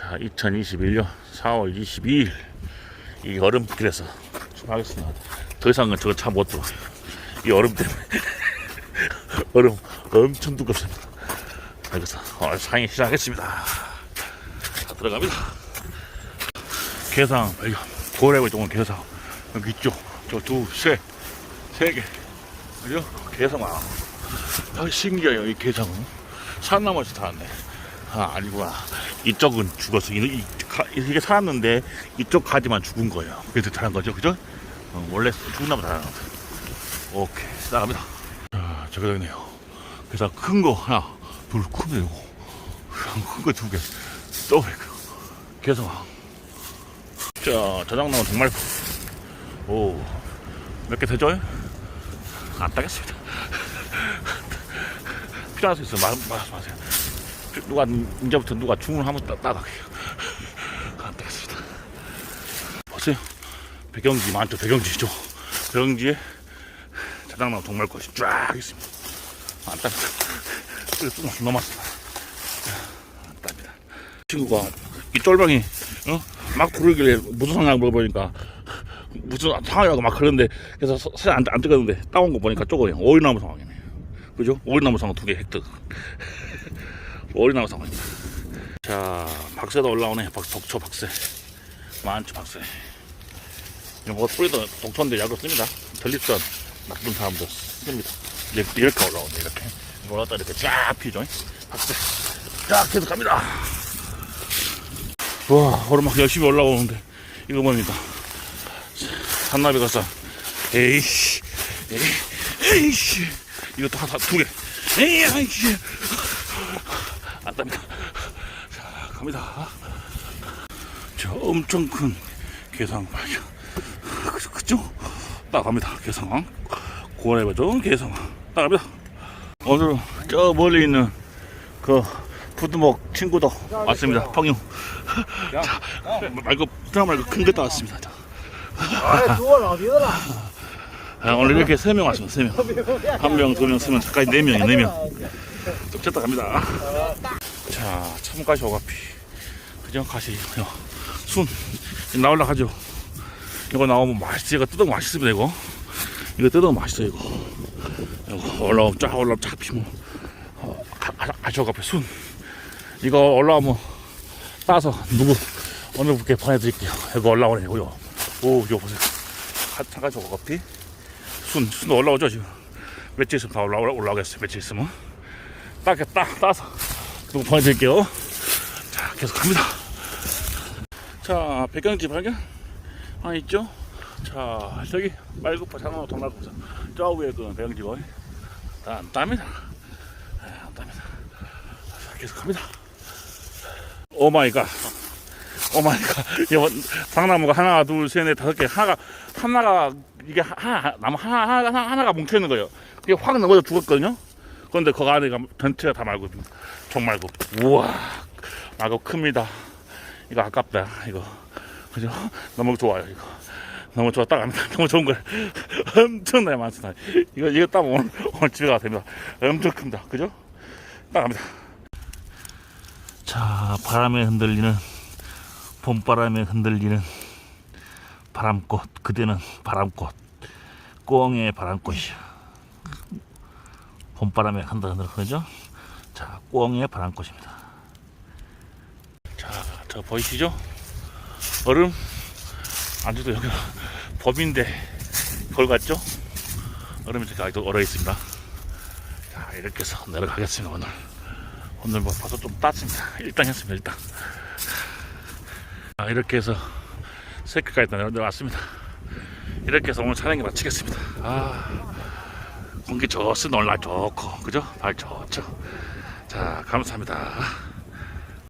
자, 2021년 4월 22일 이 얼음길에서 출발하겠습니다. 더 이상은 저거 차 못 들어요. 이 얼음 때문에 얼음 엄청 두껍습니다. 자, 여기서 오늘 상이 시작하겠습니다. 자, 들어갑니다. 발견. 고래고 쪽은 개상. 여기 있죠. 저 두, 세, 세 개. 그죠? 개상아. 아, 신기해요, 이 개상은. 산나무에서 살았네. 아, 아니구나. 이쪽은 죽었어. 이, 이게 살았는데 이쪽 가지만 죽은 거예요. 그래서 잘한 거죠. 그죠? 어, 원래 잘하는 거. 오케이. 나갑니다. 자, 저기 있네요. 그래서 큰 거 하나, 둘. 큰거두 개. 또 그, 개성아. 자, 저장나무 정말 오, 몇 개 되죠? 안 따겠습니다. 필요할 수 있어요. 말, 말씀하세요. 누가, 이제부터 누가 주문하면 따, 따갈게요. 안 따겠습니다. 보세요. 배경지 많죠? 배경지죠? 배경지에 자장나무 동말꽃이 쫙 있습니다. 안 땁니다. 조금씩 넘었습니다. 안 땁니다. 친구가 이 쫄병이 어? 막 부르길래 무슨 상황 물어보니까 무슨 상황이라고 막 그러는데 그래서 서- 사실 안, 안 찍었는데 따온 거 보니까 쪼거예요 오일나무 상황이네 그죠? 오일나무 상황 두 개 획득 오일나무 상황입니다 자 박새도 올라오네. 박, 독초 박새 많죠 박새 이거 뭐 뿌리도 독초인데 약을 씁니다. 전립선 나쁜 사람도 씁니다. 이렇게, 이렇게 올라오네 이렇게. 올라왔다 이렇게 쫙 피죠. 박새 쫙 계속 갑니다. 와, 오늘 막 열심히 올라오는데, 이거 뭡니까? 산나비 가서, 에이씨, 에이, 에이씨, 이것도 하나, 두 개, 에이, 아이씨, 안 답니다. 자, 갑니다. 저 엄청 큰 개상 발견. 그- 그죠? 나갑니다. 개상. 고래버전 개상. 나갑니다. 오늘 저 멀리 있는 그 부두목 친구도 왔습니다. 펑유. 자, 말고 드라 말고 큰 것도 왔습니다. 자, 아? 아, 오늘 이렇게 세 명 왔습니다. 세 명. 한 명, 두 명, 세 명, 가까이 네 명이 네 명. 쭉 쳤다 갑니다. 자, 참가시 오가피. 그죠? 가시. 요. 순. 이거 나올라 하죠. 이거 나오면 맛있지. 이거 뜯으면 맛있습니다, 이거. 이거 뜯으면 맛있어, 이거. 이거 올라오면 쫙 올라오면 쫙 피면. 어, 가시 오가피 순. 이거 올라오면 따서 누구, 어느 분께 보내드릴게요. 이거 올라오네, 이거. 오, 이거 보세요. 가- 참가시 오가피. 순, 순 올라오죠, 지금. 며칠 있으면 다 올라, 올라오겠어요, 며칠 있으면. 따게 따, 따서 누구 보내드릴게요. 자, 계속 갑니다. 자, 백경지 발견. 하나 있죠? 자, 저기, 말급파 장어 동말급사. 저 위에 그. 안 땁니다. 네, 안 땁니다. 자, 계속 갑니다. 오 마이 갓. 오 마이 갓. 상나무가 하나, 둘, 셋, 넷, 다섯 개. 하나가, 하나가, 이게 하나, 나무 하나, 하나, 하나가 뭉쳐있는 거예요. 이게 확 넘어져 죽었거든요. 그런데 그 안에가 전체가 다 말굽입니다. 정말굽. 우와, 말굽 큽니다. 이거 아깝다. 이거 그죠? 너무 좋아요. 이거 너무 좋아. 딱. 너무 좋은 걸 엄청나게 많습니다. 이거 이거 딱 오늘 오늘 집에 가도 됩니다. 엄청 큽니다. 그죠? 딱 갑니다. 자, 바람에 흔들리는 봄바람에 흔들리는 바람꽃. 그대는 바람꽃. 꽁의 바람꽃이야. 봄바람에 흔들흔들 그죠? 자, 꽁의 바람꽃입니다. 자, 저 보이시죠? 얼음 안주도 여기 법인데 그걸 같죠? 얼음이 이렇게 아직도 얼어 있습니다. 자, 이렇게 해서 내려가겠습니다 오늘. 오늘 뭐 봐서 좀 땄습니다. 일단 했습니다 일단. 자, 이렇게 해서 새끼까지 내려왔습니다. 이렇게 해서 오늘 촬영이 마치겠습니다. 아. 공기. 오늘 날 좋고, 그죠? 발 좋죠. 자, 감사합니다.